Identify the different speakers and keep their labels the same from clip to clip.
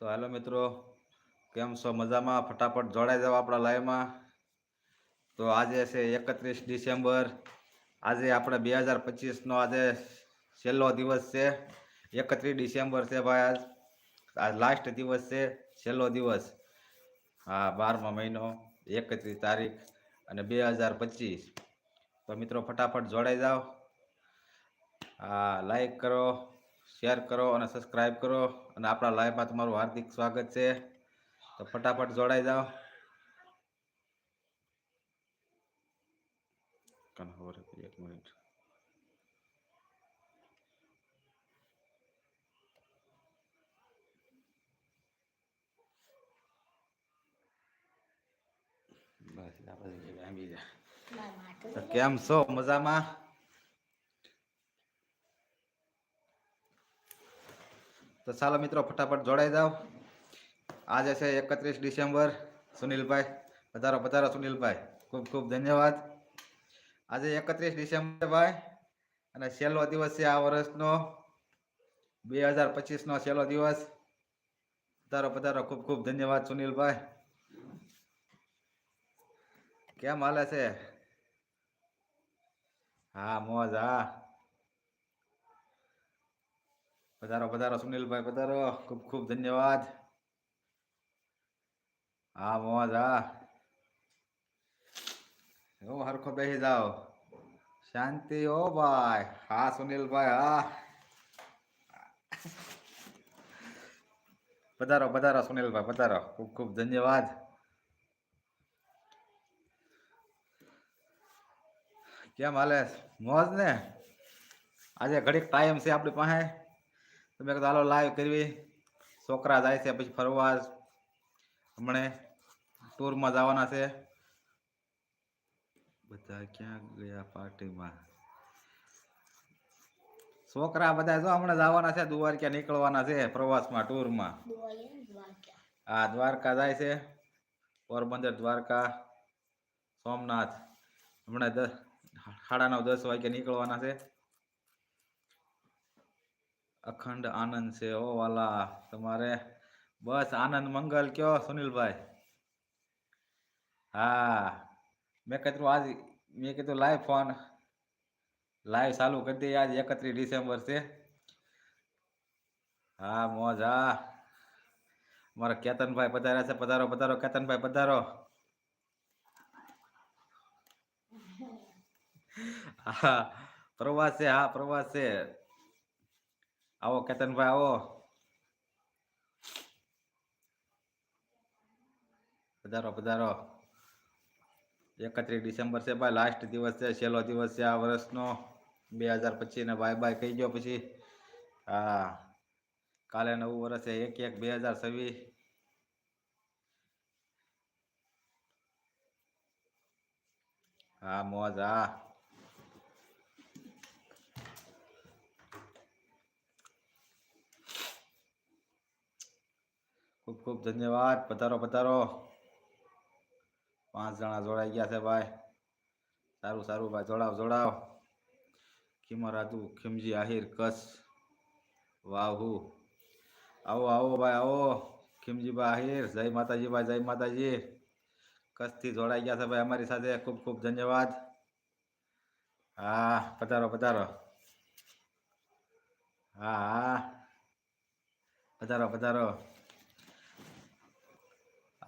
Speaker 1: તો હાલો મિત્રો, કેમ છો? મજામાં? ફટાફટ જોડાઈ જાવ આપણા લાઈવમાં. તો આજે છે એકત્રીસ ડિસેમ્બર. આજે આપણે બે હજાર પચીસનો આજે છેલ્લો દિવસ છે. એકત્રીસ ડિસેમ્બર છે ભાઈ આજ. આજ લાસ્ટ દિવસ છે, છેલ્લો દિવસ. હા, બારમા મહિનો, એકત્રીસ તારીખ અને બે હજાર પચીસ. તો મિત્રો, ફટાફટ જોડાઈ જાઓ. હા લાઈક કરો. શેર કરો અને સબસ્ક્રાઈબ કરો. અને આપણા લાઈવમાં તમારું હાર્દિક સ્વાગત છે. તો ફટાફટ જોડાઈ જાઓ. એક મિનિટ. બસ કેમ છો? મજામાં? તો ચાલો મિત્રો, ફટાફટ જોડાઈ જાઓ. આજે છે એકત્રીસ ડિસેમ્બર, સુનિલભાઈ. પધારો પધારો સુનિલભાઈ. ખૂબ ખૂબ ધન્યવાદ. આજે એકત્રીસ ડિસેમ્બર ભાઈ, અને છેલ્લો દિવસ છે આ વર્ષનો. બે હજાર પચીસનો છેલ્લો દિવસ. પધારો પધારો, ખૂબ ખૂબ ધન્યવાદ સુનિલભાઈ. કેમ હાલે છે? હા, મોજ, હા. પધારો પધારો, સુનિલભાઈ, પધારો. ખૂબ ખૂબ ધન્યવાદ. હા મોજ હા હું, હરખો બેસી જાઓ. શાંતિ ઓ ભાઈ. હા, સુનિલભાઈ, હા. પધારો પધારો, સુનિલભાઈ, પધારો. ખૂબ ખૂબ ધન્યવાદ. કેમ હાલે? મોજ ને? આજે ઘડીક ટાઈમ છે આપણી પાસે. તમે કીધું, હાલો લાઈવ કરવી. છોકરા જાય છે, પછી ફરવા હમણે ટૂરમાં જવાના છે. બધા ક્યાં ગયા પાર્ટીમાં? છોકરા બધા જો હમણાં જવાના છે, દ્વારકા નીકળવાના છે પ્રવાસમાં, ટૂરમાં. હા, દ્વારકા જાય છે. પોરબંદર દ્વારકા, સોમનાથ. હમણાં દસ સાડા નવ, દસ વાગે નીકળવાના છે. અખંડ આનંદ છે ઓ વાલા તમારે બસ આનંદ મંગલ કયો સુનિલભાઈ હા મેં કીધું આજ મેં કીધું લાઈવ ફોન લાઈવ ચાલુ કરી દઈએ આજ એકત્રીસ ડિસેમ્બર છે હા મોજ હા મારા કેતનભાઈ પધાર્યા છે પધારો પધારો કેતનભાઈ પધારો હા પ્રવાસ છે હા પ્રવાસ છે આવો કેતનભાઈ આવો પધારો પધારો. એકત્રીસ ડિસેમ્બર છે, ભાઈ લાસ્ટ દિવસ છે, છેલ્લો દિવસ છે આ વર્ષનો. બે હજાર પચીસ ને બાય બાય કહી ગયો પછી. હા, કાલે નવું વર્ષ છે, એક એક બે હજાર છવ્વીસ. હા, મોજ, હા. ખૂબ ખૂબ ધન્યવાદ. પધારો પધારો. પાંચ જણા જોડાઈ ગયા છે ભાઈ. સારું સારું ભાઈ. જોડાવ જોડાવ. ખીમા રાજુ ખીમજી, આહિર, કચ્છ. વાહુ આવો આવો ભાઈ, આવો. ખીમજીભાઈ આહિર. જય માતાજી ભાઈ, જય માતાજી. કચ્છથી જોડાઈ ગયા છે ભાઈ અમારી સાથે. ખૂબ ખૂબ ધન્યવાદ. હા, પધારો પધારો. હા હા. પધારો પધારો.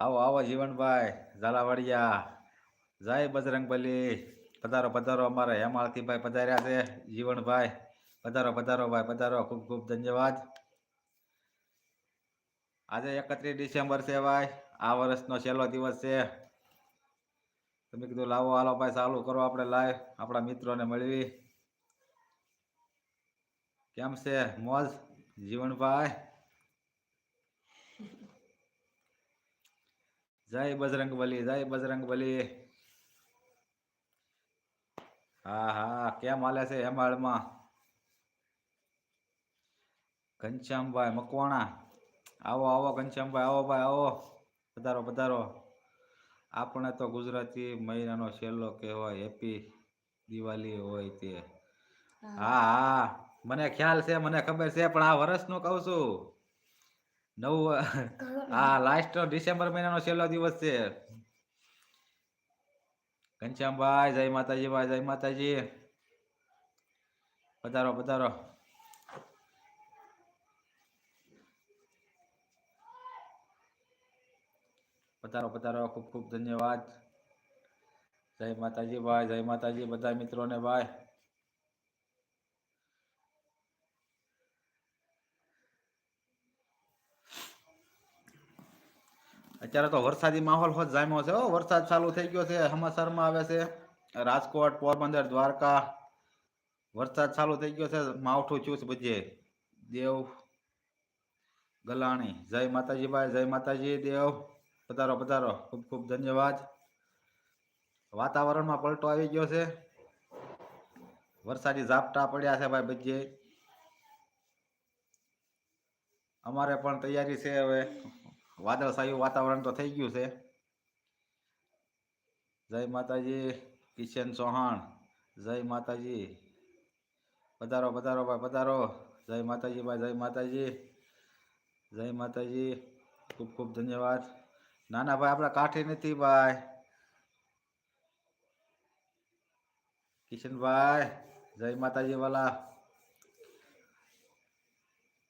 Speaker 1: આવો આવો જીવનભાઈ, ઝાલાવાડિયા. જય બજરંગબલી. પધારો પધારો અમારા હેમાળતીભાઈ પધાર્યા છે. જીવનભાઈ, પધારો પધારો ભાઈ, પધારો. ખૂબ ખૂબ ધન્યવાદ. આજે એકત્રીસ ડિસેમ્બર છે ભાઈ. આ વર્ષનો છેલ્લો દિવસ છે. તમે કીધું, લાવો, હાલો ભાઈ, ચાલુ કરો આપણે લાઈવ આપણા મિત્રોને મળવી. કેમ છે? મોજ? જીવનભાઈ? જય બજરંગબલી જય બજરંગબલી હા હા કેમ હાલે છે હેમાળમાં? ઘનશ્યામભાઈ મકવાણા. આવો આવો ઘનશ્યામભાઈ આવો ભાઈ આવો. પધારો પધારો. આપણે તો ગુજરાતી મહિનાનો છેલ્લો કહેવાય હેપી દિવાળી હોય તે. હા હા. મને ખ્યાલ છે મને ખબર છે પણ આ વર્ષનું કહું છું. નવ હા લાસ્ટ ડિસેમ્બર મહિનાનો છેલ્લો દિવસ છે. ઘનશ્યામભાઈ જય માતાજી, ભાઈ, જય માતાજી. પધારો પધારો. પધારો પધારો. ખૂબ ખૂબ ધન્યવાદ. જય માતાજી, ભાઈ, જય માતાજી, બધા મિત્રોને, ભાઈ. અત્યારે તો વરસાદી માહોલ હોત જામ્યો છે. વરસાદ ચાલુ થઈ ગયો છે સમાચારમાં આવે છે. રાજકોટ, પોરબંદર, દ્વારકા, વરસાદ ચાલુ થઈ ગયો છે. માવઠું ચૂસ બધે. દેવ ગલાણી. જય માતાજી ભાઈ, જય માતાજી, દેવ. પધારો પધારો. ખૂબ ખૂબ ધન્યવાદ. વાતાવરણમાં પલટો આવી ગયો છે. વરસાદી ઝાપટા પડ્યા છે ભાઈ બધે. અમારે પણ તૈયારી છે હવે. વાદળછાયું વાતાવરણ તો થઈ ગયું છે. જય માતાજી, કિશન ચૌહાણ, જય માતાજી. પધારો પધારો ભાઈ, પધારો. જય માતાજી ભાઈ, જય માતાજી. જય માતાજી. ખૂબ ખૂબ ધન્યવાદ. નાના ભાઈ આપણા કાઠી નથી ભાઈ. કિશનભાઈ, જય માતાજી વાલા.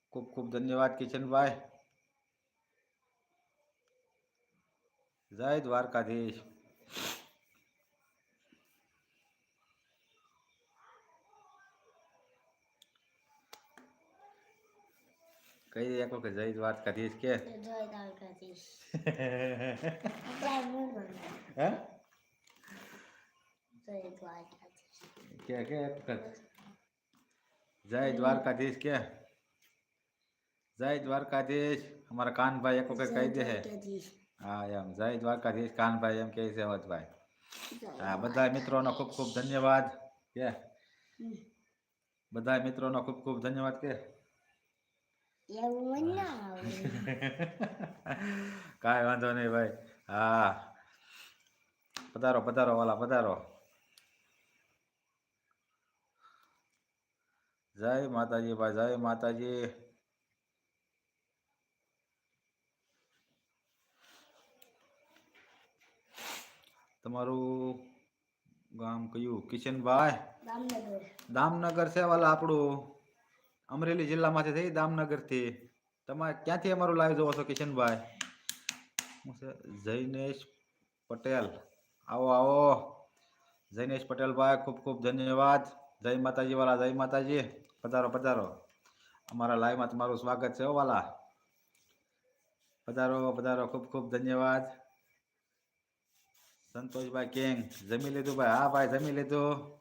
Speaker 1: ખૂબ ખૂબ ધન્યવાદ કિશનભાઈ. જય દ્વારકાધીશ કઈ દે એક વખત જય દ્વારકાધીશ કે
Speaker 2: જય દ્વારકાધીશ અત્યારે હું બોલું.
Speaker 1: હે
Speaker 2: જય દ્વારકાધીશ
Speaker 1: કે કે એક વખત જય દ્વારકાધીશ કે જય દ્વારકાધીશ અમારા કાનભાઈ એક વખત કહી દે હે
Speaker 2: દ્વારકાધીશ.
Speaker 1: હા એમ. જય દ્વારકાધીશ કાનભાઈ એમ કહે છે વતભાઈ હા બધા મિત્રોનો ખૂબ ખૂબ ધન્યવાદ. કે. બધા મિત્રોનો ખૂબ ખૂબ ધન્યવાદ કે? કાંઈ વાંધો નહીં ભાઈ. હા. પધારો પધારો વાલા પધારો. જય માતાજી ભાઈ જય માતાજી. તમારું ગામ કયું? કિશનભાઈ?
Speaker 2: દામનગર.
Speaker 1: છે વાલા આપણું? અમરેલી જિલ્લામાંથી થઈ દામનગરથી. તમારે ક્યાંથી અમારું લાઈવ જોવો છો કિશનભાઈ? જૈનેશ પટેલ. આવો આવો. જૈનેશ પટેલભાઈ ખૂબ ખૂબ ધન્યવાદ. જય માતાજી વાલા જય માતાજી. પધારો પધારો. અમારા લાઈવમાં તમારું સ્વાગત છે વાલા. પધારો પધારો. ખૂબ ખૂબ ધન્યવાદ. સંતોષભાઈ કેંગ, જમી લીધું ભાઈ? હા ભાઈ, જમી લીધું.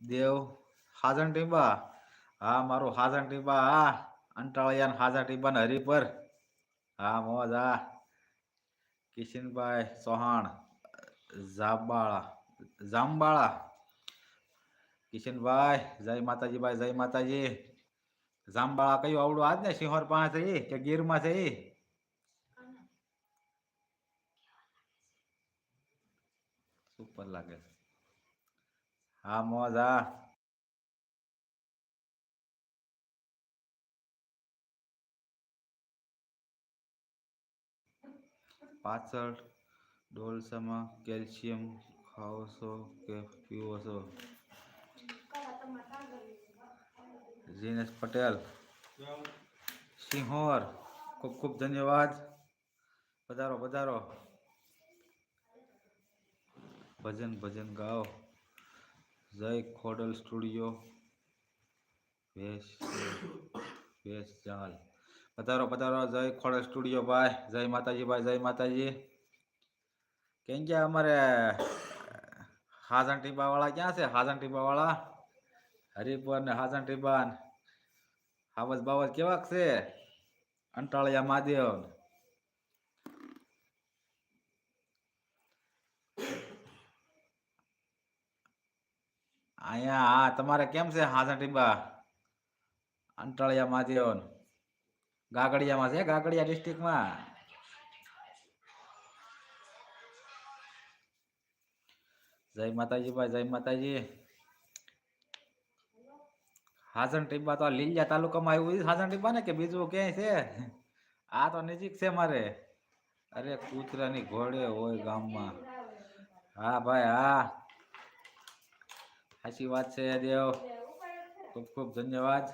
Speaker 1: દેવ હાજણ ટીંબા? હા, મારું હાજણ ટીંબા, હા. અંટાળિયા હાજર ટીંબા ને હરિપર હા, મોજ, હા. કિશનભાઈ ચૌહાણ, જાબાળા જામબાળા કિશનભાઈ, જય માતાજી, ભાઈ, જય માતાજી. જામબાળા કયું આવડું? આજ ને સિંહોર પાસે કે ગીરમાં છે ઈ? સુપર લાગે છે હા મોજ હા પાછળ ડોલસામાં કેલ્શિયમ ખાઓ છો કે પીવો છો જીનેશ પટેલ સિંહોર ખૂબ ખૂબ ધન્યવાદ પધારો પધારો ભજન ભજન ગાઓ જય ખોડલ સ્ટુડિયો વેશ વેશ ચાલ પધારો પધારો જય ખોડલ સ્ટુડિયો ભાઈ જય માતાજી ભાઈ જય માતાજી કેમ કે અમારે હાજન ટીપા વાળા ક્યાં છે હાજન ટીપા વાળા હરિપુર ને હાજન ટીપા ને હાવજ બાવજ કેવાક છે અંટાળિયા મહાદેવ અહીંયા, હા, તમારે કેમ છે હાસા ટીપા અંટાળિયા મહાદેવ ગાગડિયામાં છે, ગાગડિયા ડિસ્ટ્રિક્ટમાં જય માતાજી ભાઈ, જય માતાજી. હાજન ટીબા તો લીલિયા તાલુકામાં આવ્યું હાજન ટીબા ને કે બીજું ક્યાંય છે? આ તો નજીક છે મારે. અરે કૂતરાની ઘોડે હોય ગામમાં. હા ભાઈ, હા. સાચી વાત છે, દેવ. ખૂબ ખૂબ ધન્યવાદ.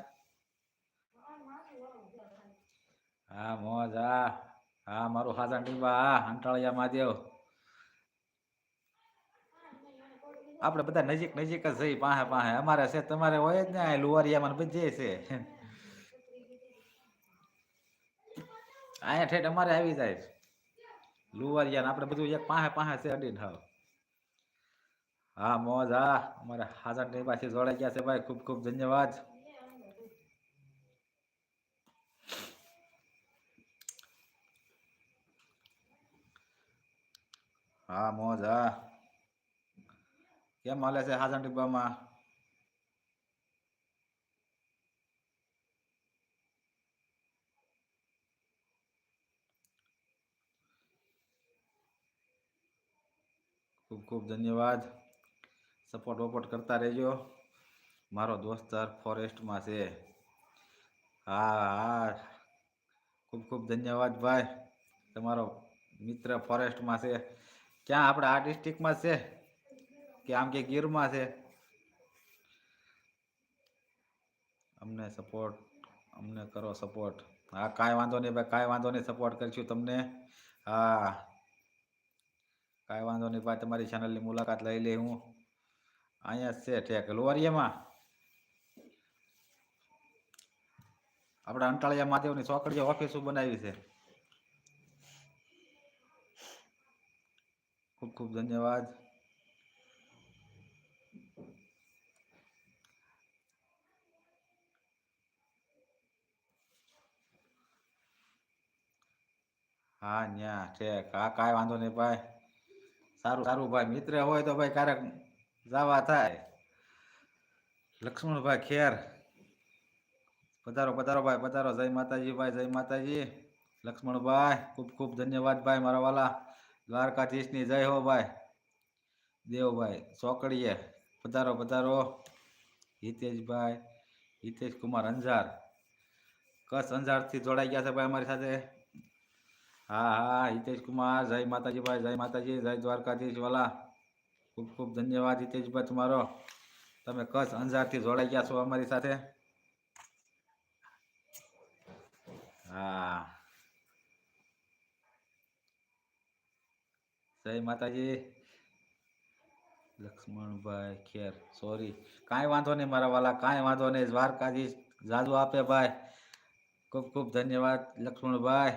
Speaker 1: હા, મોજ, હા. હા, મારું હાજા ટીબા, હા અંટાળિયા મહાદેવ. આપણે બધા નજીક નજીક જ જઈ પાસે પાસે અમારે છે, તમારે હોય જ ને લુવારિયામાં બધે છે. અહીંયા ઠેઠ અમારે આવી જાય. લુવારિયા આપણે બધું એક પાસે પાસે છે અડીને હાવ. હા, મોજ, હા. અમારે હાજરની પાછી જોડાઈ ગયા છે ભાઈ. ખૂબ ખૂબ ધન્યવાદ. હા, મોજ, હા. કેમ હાલે છે હાજર ટીબામાં ખૂબ ખૂબ ધન્યવાદ. સપોર્ટ વપોર્ટ કરતા રહેજો. મારો દોસ્તાર ફોરેસ્ટમાં છે. હા હા. ખૂબ ખૂબ ધન્યવાદ ભાઈ. તમારો મિત્ર ફોરેસ્ટમાં છે. ક્યાં આપણે આ ડિસ્ટ્રિક્ટમાં છે? કે આમ કે ગીરમાં છે? અમને સપોર્ટ, અમને કરો સપોર્ટ. હા, કાંઈ વાંધો નહીં ભાઈ, કાંઈ વાંધો નહીં, સપોર્ટ કરીશું તમને. હા. કાંઈ વાંધો નહીં ભાઈ, તમારી ચેનલની મુલાકાત લઈ લે હું. અહીંયા છે ઠેક. લોવારિયામાં આપણે અંટાળિયા મહાદેવની ચોકડીએ ઓફિસો બનાવી છે. ખૂબ ખૂબ ધન્યવાદ. હા, ન્યા ઠેક. હા, કાંઈ વાંધો નહીં ભાઈ. સારું સારું ભાઈ. મિત્ર હોય તો ભાઈ ક્યારેક જવા થાય. લક્ષ્મણભાઈ ખેર. પધારો પધારો ભાઈ, પધારો. જય માતાજી ભાઈ, જય માતાજી. લક્ષ્મણભાઈ, ખૂબ ખૂબ ધન્યવાદ ભાઈ મારા વાલા. દ્વારકાધીશની જય હો ભાઈ. દેવભાઈ ચોકડીએ. પધારો પધારો. હિતેશભાઈ હિતેશ કુમાર અંજાર. કચ્છ અંજારથી જોડાઈ ગયા છે ભાઈ અમારી સાથે. હા હા હિતેશ કુમાર જય માતાજી ભાઈ, જય માતાજી, જય દ્વારકાધીશ વાલા. ખૂબ ખૂબ ધન્યવાદ હિતેશભાઈ તમારો. તમે કચ્છ અંજારથી જોડાઈ ગયા છો અમારી સાથે. હા. જય માતાજી. લક્ષ્મણભાઈ ખેર, સોરી. કાંઈ વાંધો નહીં મારા વાલા, કાંઈ વાંધો નહીં. દ્વારકાધીશ જાદુ આપે ભાઈ. ખૂબ ખૂબ ધન્યવાદ લક્ષ્મણભાઈ.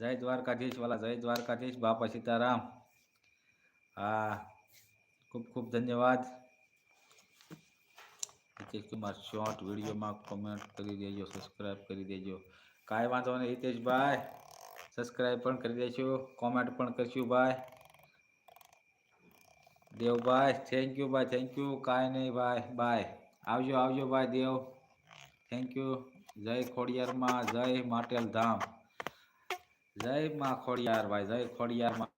Speaker 1: જય દ્વારકાધીશ વાલા, જય દ્વારકાધીશ બાપા સીતારામ. હા ખૂબ ખૂબ ધન્યવાદ. હિતેશ કુમાર શોર્ટ વિડીયોમાં કોમેન્ટ કરી દેજો સબસ્ક્રાઈબ કરી દેજો. કાંઈ વાંધો નહીં હિતેશભાઈ સબસ્ક્રાઈબ પણ કરી દેજો કોમેન્ટ પણ કરશું ભાઈ. દેવભાઈ થેન્ક યુ ભાઈ થેન્ક યુ કાંઈ નહીં ભાઈ બાય આવજો આવજો ભાઈ દેવ. થેન્ક યુ જય ખોડિયારમાં, જય માટેલ ધામ. જય માં ખોડિયાર ભાઈ, જય ખોડિયાર માં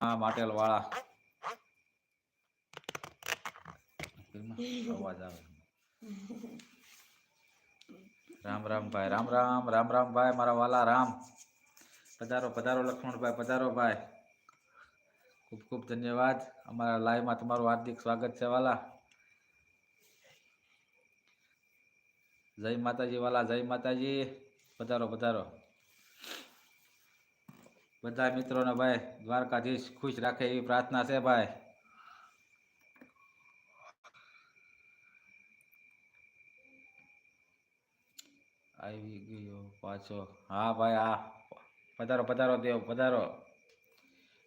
Speaker 1: વાળા અવાજ આવે રામ રામ ભાઈ, રામ રામ રામ રામ ભાઈ, મારા વાલા, રામ. પધારો પધારો, લક્ષ્મણભાઈ, પધારો ભાઈ. ખૂબ ખૂબ ધન્યવાદ. અમારા લાઈવમાં તમારું હાર્દિક સ્વાગત છે, વાલા. જય માતાજી, વાલા, જય માતાજી. પધારો પધારો. બધા મિત્રોને ભાઈ દ્વારકાધીશ ખુશ રાખે એવી પ્રાર્થના છે, ભાઈ. આવી ગયો પાછો. હા ભાઈ, હા. પધારો પધારો દેવ, પધારો.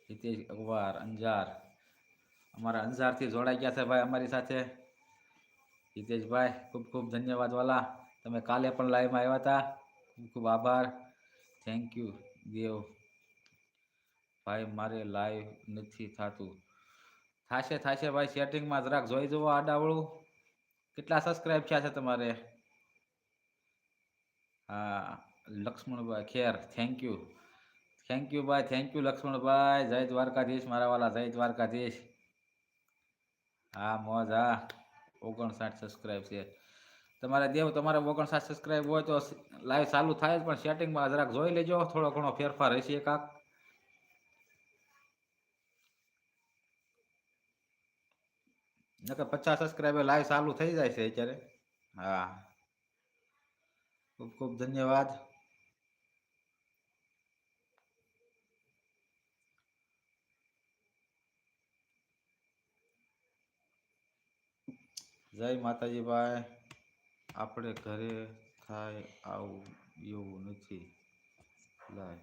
Speaker 1: હિતેશ અખબાર, અંજાર. અમારા અંજારથી જોડાઈ ગયા છે ભાઈ અમારી સાથે. હિતેશભાઈ, ખૂબ ખૂબ ધન્યવાદ વાલા. તમે કાલે પણ લાઈવમાં આવ્યા હતા. ખૂબ ખૂબ આભાર. Thank you Dev. ભાઈ, મારે લાઈવ નથી થતું. થાશે થાશે ભાઈ સેટિંગમાં જરાક જોઈ જુઓ આડાવળું. કેટલા સબસ્ક્રાઈબ થયા છે તમારે? હા, Laxmanbhai Kher thank you thank you ભાઈ થેન્ક યુ લક્ષ્મણભાઈ. જય દ્વારકાધીશ મારા વાલા, જય દ્વારકાધીશ. હા, મોજ, હા. ઓગણસાઠ સબસ્ક્રાઈબ છે. તમારે દેવ, તમારે ઓગણસાઠ સબસ્ક્રાઈબ હોય તો લાઈવ ચાલુ થાય પણ સેટિંગમાં જરાક જોઈ લેજો. થોડો ઘણો ફેરફાર હશે કાંક. નકર પચાસ સબસ્ક્રાઈબર લાઈવ ચાલુ થઈ જાય છે અત્યારે. હા. ખૂબ ખૂબ ધન્યવાદ. જય માતાજી ભાઈ આપણે ઘરે થાય આવું એવું નથી. લાય.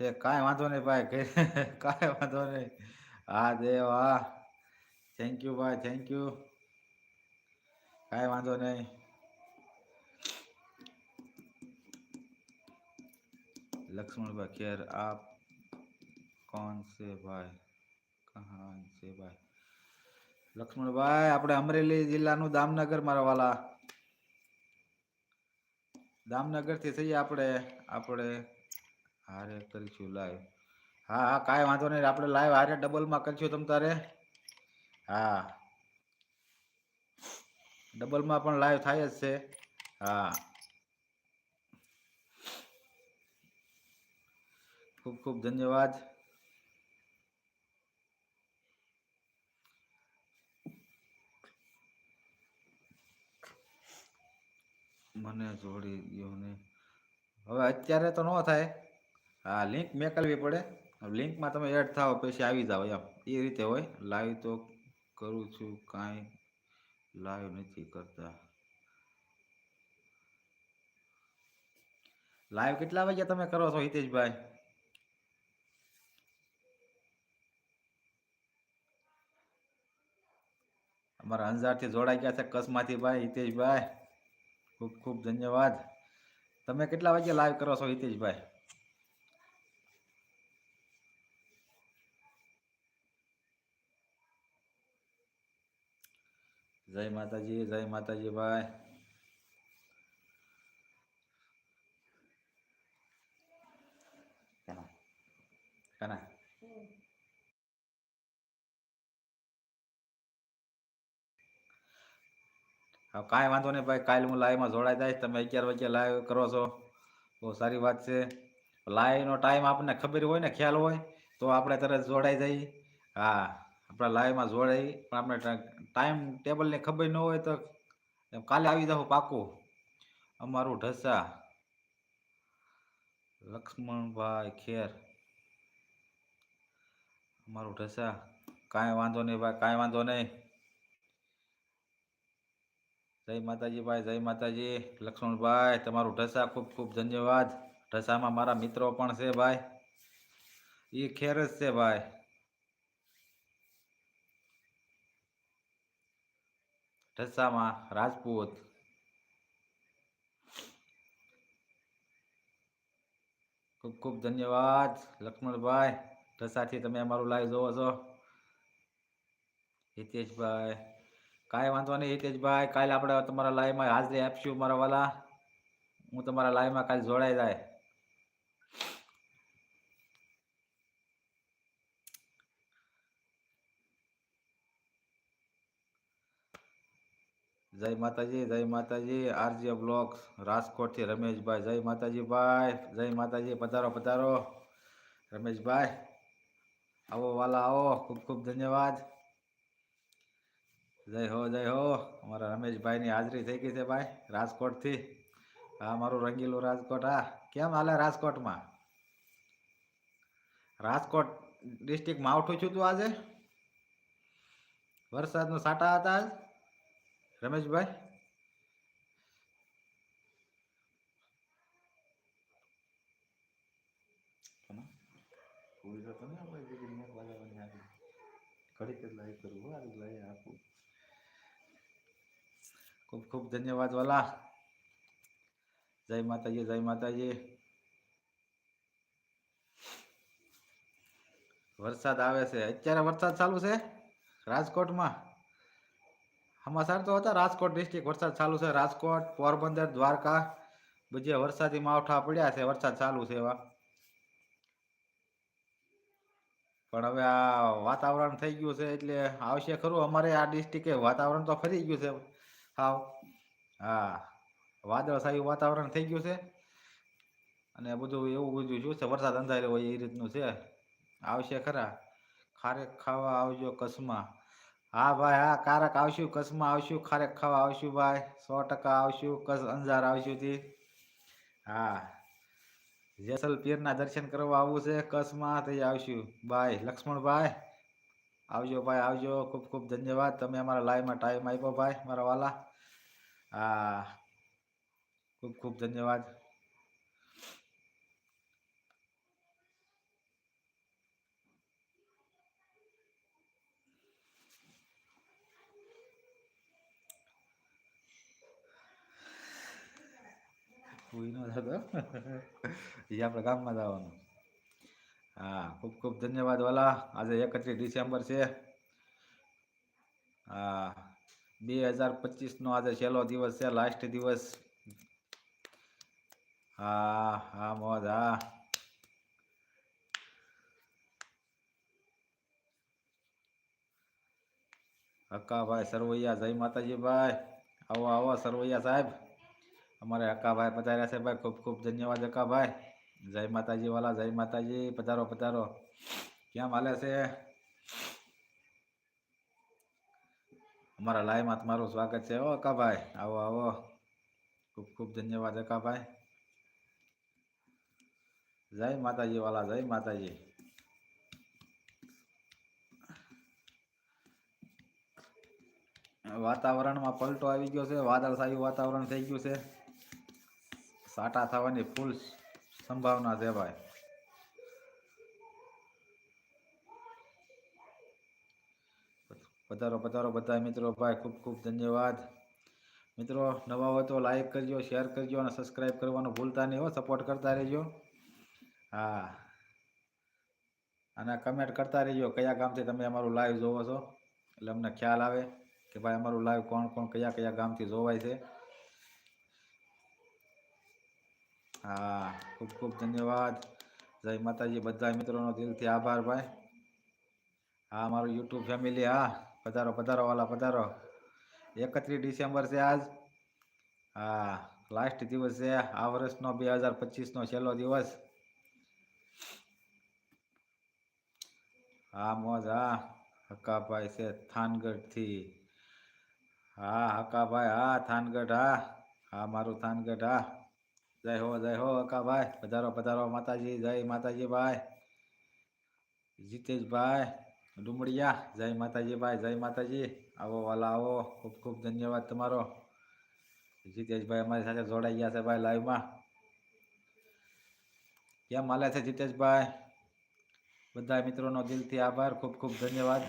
Speaker 1: છે, કાંઈ વાંધો નહીં ભાઈ, ઘરે કાંઈ વાંધો નહીં. હા, દેવ, હા. થેન્ક યુ ભાઈ થેન્ક યુ કાંઈ વાંધો નહીં. लक्ष्मण खेर आप कौन से भाई कहाँ से भाई લક્ષ્મણભાઈ આપણે અમરેલી જિલ્લાનું દામનગર મારા વાલા દામનગર થી થઈએ આપણે આપણે હારે કરીશું લાઈવ હા હા કાંઈ વાંધો નહીં આપણે લાઈવ હારે ડબલમાં કરશું તમ તારે હા ડબલમાં પણ લાઈવ થાય જ છે હા ખૂબ ખૂબ ધન્યવાદ. મને જોડી દો ને. હવે અત્યારે તો ન થાય. હા લિંક મેકલવી પડે. લિંકમાં તમે એડ થાઓ, પછી આવી જાઓ એમ. એ રીતે હોય. લાઈવ તો કરું છું, કાંઈ લાઈવ નથી કરતા. લાઈવ કેટલા વાગ્યા તમે કરો છો, હિતેશભાઈ? અમારા અંજારથી જોડાઈ ગયા છે. કસમાંથી ભાઈ, હિતેશભાઈ. ખૂબ ખૂબ ધન્યવાદ. તમે કેટલા વાગે લાઈવ કરો છો, હિતેશભાઈ? જય માતાજી જય માતાજી ભાઈ. કના? કના હા, કાંઈ વાંધો નહીં ભાઈ, કાલે હું લાઈવમાં જોડાઈ જાય તમે અગિયાર વાગ્યે લાઈવ કરો છો. બહુ સારી વાત છે. લાઈવનો ટાઈમ આપણને ખબર હોય ને, ખ્યાલ હોય, તો આપણે તરત જોડાઈ જઈએ. હા, આપણા લાઈવમાં જોડાઈ. પણ આપણે ટાઈમ ટેબલની ખબર ન હોય તો કાલે આવી જાઓ પાકું. અમારું ઢસા. લક્ષ્મણભાઈ ખેર. અમારું ઢસા. કાંઈ વાંધો નહીં ભાઈ, કાંઈ વાંધો નહીં. જય માતાજી ભાઈ, જય માતાજી. લક્ષ્મણભાઈ, તમારું ઢસા ખૂબ ખૂબ ધન્યવાદ. ઢસામાં મારા મિત્રો પણ છે ભાઈ. એ ખેર જ છે ભાઈ. ઢસામાં રાજપૂત. ખૂબ ખૂબ ધન્યવાદ, લક્ષ્મણભાઈ. ઢસાથી તમે અમારું લાઈવ જોવો છો. હિતેશભાઈ. કાંઈ વાંધો નહીં હિતેશભાઈ, કાલે આપણે તમારા લાઈવમાં હાજરી આપશું મારા વાલા. હું તમારા લાઈવમાં કાલે જોડાઈ જાય. જય માતાજી જય માતાજી, આરજે બ્લોક્સ રાજકોટથી રમેશભાઈ. જય માતાજી ભાઈ જય માતાજી, પધારો પધારો. રમેશભાઈ, આવો વાલા આવો, ખૂબ ખૂબ ધન્યવાદ. જય હો જય હો. અમારા રમેશભાઈની હાજરી થઈ ગઈ છે ભાઈ, રાજકોટથી. હા મારું રંગીલું રાજકોટ, હા. કેમ હાલે રાજકોટમાં? રાજકોટ ડિસ્ટ્રિક્ટમાં આવઠું છું તું આજે? વરસાદનું સાટા હતા આજ, રમેશભાઈ? ઘડીક લાઈવ કરું, હો, આ લાઈવ આપું. ખૂબ ખૂબ ધન્યવાદ, વાલા. જય માતાજી જય માતાજી. વરસાદ આવે છે. અત્યારે વરસાદ ચાલુ છે રાજકોટમાં. સમાચાર તો હતા, રાજકોટ ડિસ્ટ્રિક્ટ વરસાદ ચાલુ છે. રાજકોટ, પોરબંદર, દ્વારકા, બધી વરસાદી માવઠા પડ્યા છે. વરસાદ ચાલુ છે એવા. પણ હવે આ વાતાવરણ થઈ ગયું છે એટલે આવશે ખરું. અમારે આ ડિસ્ટ્રિક્ટે વાતાવરણ તો ફરી ગયું છે. હાવ. હા, વાદળછાયું વાતાવરણ થઈ ગયું છે. અને બધું એવું બધું શું છે, વરસાદ અંધારે હોય એ રીતનું છે. આવશે ખરા. ખારેક ખાવા આવજો કચ્છમાં. હા ભાઈ, હા, કારક આવશું, કચ્છમાં આવશું, ખારેક ખાવા આવશું ભાઈ. સો ટકા આવશું, કચ્છ અંજાર આવશું થી હા. જેસલ પીરના દર્શન કરવા આવવું છે, કચ્છમાં તો આવશું. ભાઈ લક્ષ્મણભાઈ. આવજો ભાઈ, આવજો. ખૂબ ખૂબ ધન્યવાદ. તમે અમારા લાઈવમાં ટાઈમ આપ્યો ભાઈ, મારા વાલા. હા ખૂબ ખૂબ ધન્યવાદ. કોઈ ન થતો એ આપણે ગામમાં જવાનું હા, ખૂબ ખૂબ ધન્યવાદ વાલા. આજે એકત્રીસ ડિસેમ્બર છે. હા, બે હજાર પચીસનો આજે છેલ્લો દિવસ છે લાસ્ટ દિવસ. હા હા મોજ હા. હક્કાભાઈ સરવૈયા, જય માતાજી ભાઈ. આવો આવો, સરવૈયા સાહેબ. અમારે હક્કાભાઈ પધાર્યા છે ભાઈ. ખૂબ ખૂબ ધન્યવાદ હક્કાભાઈ. જય માતાજી વાલા, જય માતાજી, પધારો પધારો. કેમ હાલે છે? અમારા લાઈવમાં તમારું સ્વાગત છે. ઓ અકાભાઈ, આવો આવો. ખૂબ ખૂબ ધન્યવાદ, અકાભાઈ. જય માતાજી વાલા, જય માતાજી. વાતાવરણમાં પલટો આવી ગયો છે, વાદળછાયું વાતાવરણ થઈ ગયું છે. સાટા થવાની ફૂલ સંભાવના દેવાય પધારો પધારો બધા મિત્રો. ભાઈ, ખૂબ ખૂબ ધન્યવાદ. મિત્રો, નવા હોય તો લાઈક કરજો શેર કરજો અને સબસ્ક્રાઈબ કરવાનું ભૂલતા નહીં હો. સપોર્ટ કરતા રહેજો. હા. અને કમેન્ટ કરતા રહેજો કયા ગામથી તમે અમારું લાઈવ જોવો છો. એટલે અમને ખ્યાલ આવે કે ભાઈ અમારું લાઈવ કોણ કોણ, કયા કયા ગામથી જોવાય છે. હા, ખૂબ ખૂબ ધન્યવાદ. જય માતાજી બધા મિત્રોનો દિલથી આભાર ભાઈ. હા, મારું યુટ્યુબ ફેમિલી હા, પધારો પધારો, વાલા, પધારો. એકત્રીસ ડિસેમ્બર છે આજ. હા લાસ્ટ દિવસ છે, આ વર્ષનો બે હજાર પચીસનો છેલ્લો દિવસ. હા, મોજ, હા. હકાભાઈ છે થાનગઢથી. હા હકાભાઈ હા, થાનગઢ, હા. હા, મારું થાનગઢ, હા. જય હો જય હો હકાભાઈ પધારો પધારો, માતાજી. જય માતાજી ભાઈ જીતેશભાઈ ડુમડિયા જય માતાજી ભાઈ જય માતાજી. આવો, વાલા, આવો. ખૂબ ખૂબ ધન્યવાદ તમારો. જીતેશભાઈ અમારી સાથે જોડાઈ ગયા છે ભાઈ લાઈવમાં. કેમ હાલે છે જીતેશભાઈ? બધા મિત્રોનો દિલથી આભાર. ખૂબ ખૂબ ધન્યવાદ.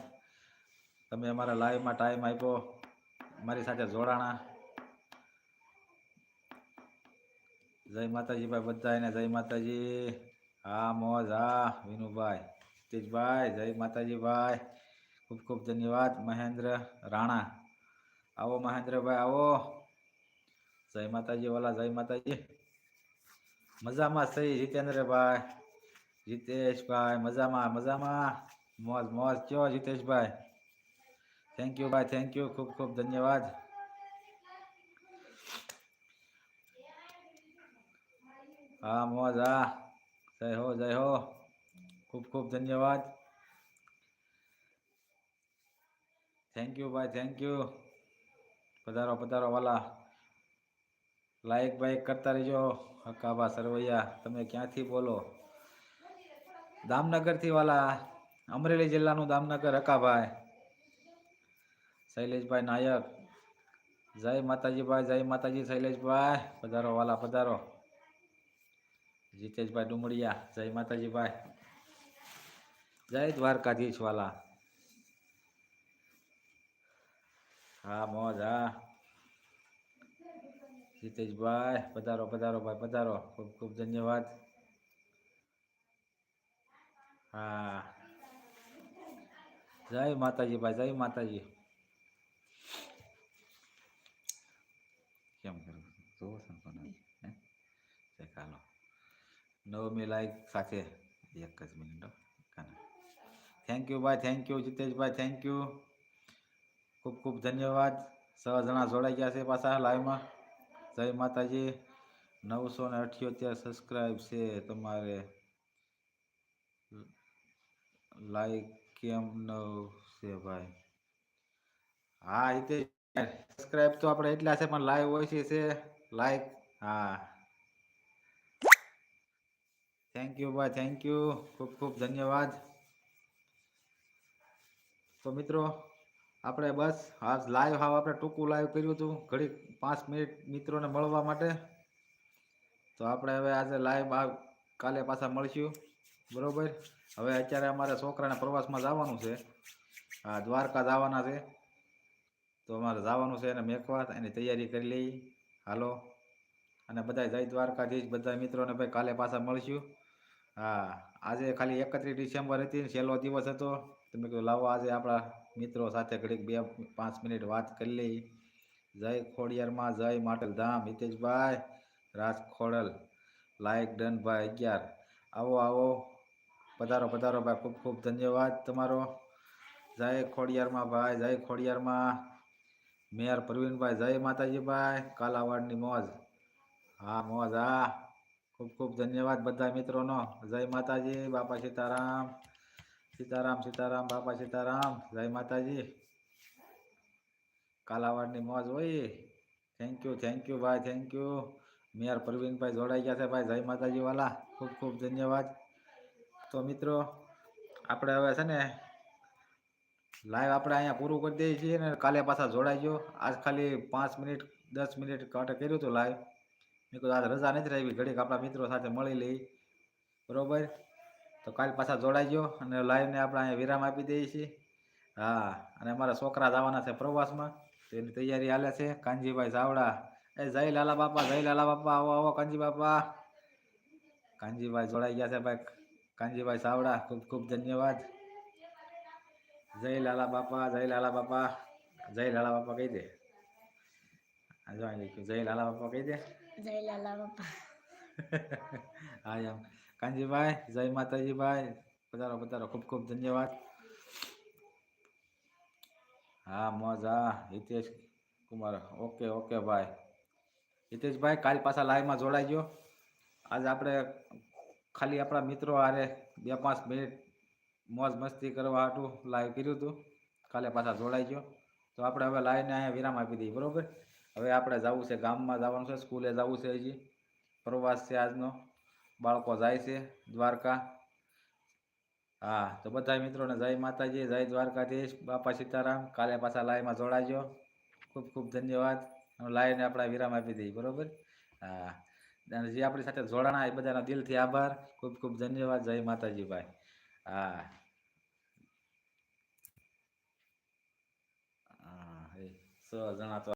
Speaker 1: તમે અમારા લાઈવમાં ટાઈમ આપ્યો. મારી સાથે જોડાણા. જય માતાજી ભાઈ બધાને જય માતાજી હા મોજ હા વિનુભાઈ તેજભાઈ જય માતાજી ભાઈ ખૂબ ખૂબ ધન્યવાદ મહેન્દ્ર રાણા આવો મહેન્દ્રભાઈ આવો જય માતાજી વાલા જય માતાજી મજામાં સહી જીતેન્દ્રભાઈ જીતેશભાઈ મજામાં મજામાં મોજ મોજ કયો જીતેશભાઈ થેન્ક યુ ભાઈ થેન્ક યુ ખૂબ ખૂબ ધન્યવાદ હા, મોજ, હા. જય હો જય હો. ખૂબ ખૂબ ધન્યવાદ. થેન્ક યુ ભાઈ થેન્ક યુ પધારો પધારો, વાલા. લાઈક બાઈક કરતા રહેજો. હકાબા સરવૈયા, તમે ક્યાંથી બોલો? દામનગરથી, વાલા. અમરેલી જિલ્લાનું દામનગર, હકાભાઈ. શૈલેષભાઈ નાયક. જય માતાજી, ભાઈ, જય માતાજી, શૈલેષભાઈ. પધારો, વાલા, પધારો. જીતેશભાઈ ડુમડિયા જય માતાજીભાઈ જય દ્વારકાધીશ વાલા. હા, મોજ, હા. જીતેશભાઈ પધારો પધારો ભાઈ, પધારો. ખૂબ ખૂબ ધન્યવાદ. હા. જય માતાજી ભાઈ, જય માતાજી કેમ કરું જોવો છો ને કોને? હે ચેક હાલો નવમી લાઈક સાથે એક જ મિનિટ થેન્ક યુ ભાઈ thank you Jiteshbhai. Thank you ખૂબ ખૂબ ધન્યવાદ. છ જણા જોડાઈ ગયા છે પાછા લાઈવમાં જય માતાજી. નવસો ને અઠ્યોતેર સબસ્ક્રાઈબ છે તમારે. લાઈક કેમ નવ છે ભાઈ? હા, હિતેશ. સબસ્ક્રાઈબ તો આપણે એટલા છે, પણ લાઈવ હોય છે. લાઈક હા. થેન્ક યુ ભાઈ થેન્ક યુ ખૂબ ખૂબ ધન્યવાદ. તો મિત્રો, આપણે બસ આજ લાઈવ હાવ આપણે ટૂંકું લાઈવ કર્યું હતું. ઘડી પાંચ મિનિટ મિત્રોને મળવા માટે. તો આપણે હવે આજે લાઈવ આ કાલે પાછા મળશું. બરાબર? હવે અત્યારે અમારે છોકરાને પ્રવાસમાં જવાનું છે. હા દ્વારકા જવાના છે. તો અમારે જવાનું છે એને મેકવા એની તૈયારી કરી લઈ. હાલો. અને બધા જય દ્વારકાધીશ. બધા મિત્રોને ભાઈ કાલે પાછા મળશું. હા, આજે ખાલી એકત્રીસ ડિસેમ્બર હતી ને છેલ્લો દિવસ હતો. તમે કહ્યું લાવો આજે આપણા મિત્રો સાથે ઘડીક બે, પાંચ મિનિટ વાત કરી લઈ જય ખોડિયારમાં, જય માટલ ધામ હિતેશભાઈ, રાજ ખોડલ, લાયક ડન ભાઈ અગિયાર. આવો આવો. પધારો પધારો ભાઈ, ખૂબ ખૂબ ધન્યવાદ તમારો. જય ખોડિયારમાં ભાઈ, જય ખોડિયારમાં. મેયર પ્રવીણભાઈ, જય માતાજીભાઈ કાલાવાડની મોજ. હા મોજ, હા. ખૂબ ખૂબ ધન્યવાદ બધા મિત્રોનો જય માતાજી બાપા સીતારામ સીતારામ સીતારામ બાપા સીતારામ જય માતાજી કાલાવાડની મોજ હોય થેન્ક યુ થેન્ક યુ ભાઈ થેન્ક યુ મેયર પ્રવીણભાઈ જોડાઈ ગયા છે ભાઈ જય માતાજી વાલા ખૂબ ખૂબ ધન્યવાદ તો મિત્રો આપણે હવે છે ને લાઈવ આપણે અહીંયા પૂરું કરી દઈએ છીએ ને, કાલે પાછા જોડાઈ ગયો. આજ ખાલી પાંચ મિનિટ, દસ મિનિટ કાંટે કર્યું હતું લાઈવ મેં કીધું આજ રજા નથી રહી ઘડીક આપણા મિત્રો સાથે મળી લઈ બરોબર? તો કાલ પાછા જોડાઈ ગયો અને લાઈવને આપણે અહીંયા વિરામ આપી દઈએ છીએ. હા, અને અમારા છોકરા જવાના છે પ્રવાસમાં. તો એની તૈયારી હાલે છે. કાનજીભાઈ ચાવડા. એ જય લાલા બાપા જય લાલા બાપા, આવો આવો, કાનજી બાપા. કાનજીભાઈ જોડાઈ ગયા છે ભાઈ. કાનજીભાઈ ચાવડા, ખૂબ ખૂબ ધન્યવાદ. જય લાલા બાપા જય લાલા બાપા. જય લાલા બાપા કહી દે. જય લાલા બાપા કહી દે.
Speaker 2: જય લાલા બાપા.
Speaker 1: હા, એમ. કાનજીભાઈ, જય માતાજીભાઈ. પધારો પધારો ખૂબ ખૂબ ધન્યવાદ. હા, મોજ. હિતેશ કુમાર. ઓકે ઓકે, ભાઈ. હિતેશભાઈ, કાલ પાછા લાઈવમાં જોડાઈ ગયો. આજે આપણે ખાલી આપણા મિત્રો હારે બે, પાંચ મિનિટ મોજ મસ્તી કરવા હાટું લાઈવ કર્યું હતું. કાલે પાછા જોડાઈ ગયો. તો આપણે હવે લાઈવને અહીંયા વિરામ આપી દઈએ. બરોબર? હવે આપણે જવું છે, ગામમાં જવાનું છે, સ્કૂલે જવું છે હજી. પ્રવાસ છે આજનો. બાળકો જાય છે દ્વારકા. હા, તો બધા મિત્રોને જય માતાજી, જય દ્વારકાધીશ, બાપા સીતારામ. કાલે પાછા લાઈવમાં જોડાજો. ખૂબ ખૂબ ધન્યવાદ. લાઈને આપણે વિરામ આપી દઈએ, બરોબર? હા. અને જે આપણી સાથે જોડાણા એ બધાના દિલથી આભાર. ખૂબ ખૂબ ધન્યવાદ. જય માતાજી ભાઈ હા હા સો જણા તો